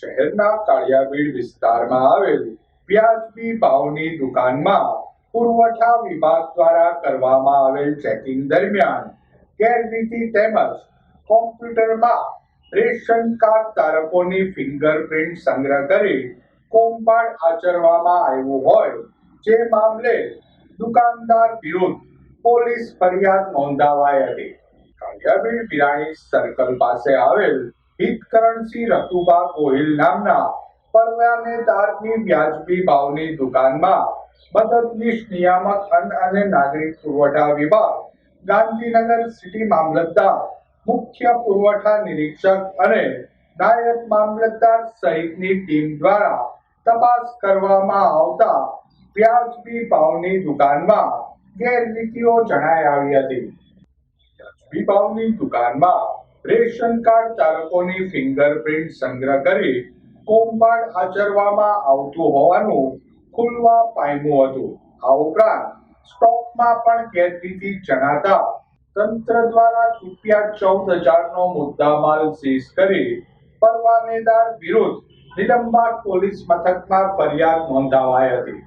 શહેરના કાળિયાબીડ વિસ્તારમાં આવેલ વ્યાજબી ભાવની દુકાનમાં પુરવઠા વિભાગ દ્વારા કરવામાં આવેલ ચેકિંગ દરમિયાન ગેરરીતિ તેમજ કોમ્પ્યુટરમાં રેશન કાર્ડ ધારકોની ફિંગરપ્રિન્ટ સંગ્રહ કરી કૌભાંડ આચરવામાં આવ્યું હોય જે મામલે દુકાનદાર વિરુદ્ધ પોલીસ ફરિયાદ નોંધાવાઈ હતી. કાળિયાબીડ બિરાણી સર્કલ પાસે આવેલ હિતકરણસિંહ રતુબા ગોહિલ નામના પરવાનેદારની વ્યાજબી ભાવની દુકાનમાં મદદનીશ નિયામક અન્ન અને નાગરિક પુરવઠા વિભાગ, ગાંધીનગર સિટી મામલતદાર, મુખ્ય પુરવઠા નિરીક્ષક અને નાયબ મામલતદાર સહિતની ટીમ દ્વારા તપાસ કરવામાં આવતા વ્યાજબી ભાવની દુકાનમાં ગેરરીતિઓ જણાઈ આવી હતી. વ્યાજબી ભાવની દુકાનમાં રેશન કાર્ડ ધારકોની ફિંગરપ્રિન્ટ સંગ્રહ કરી કૌભાંડ આચરવામાં આવતું હોવાનું ખુલવા પામ્યું હતું. આ ઉપરાંત સ્ટોકમાં પણ ગેરરીતિ જણાતા તંત્ર દ્વારા રૂપિયા ચૌદ હજારનો મુદ્દામાલ સીઝ કરી પરવાનેદાર વિરુદ્ધ નિલંબા પોલીસ મથકમાં ફરિયાદ નોંધાવાઈ હતી.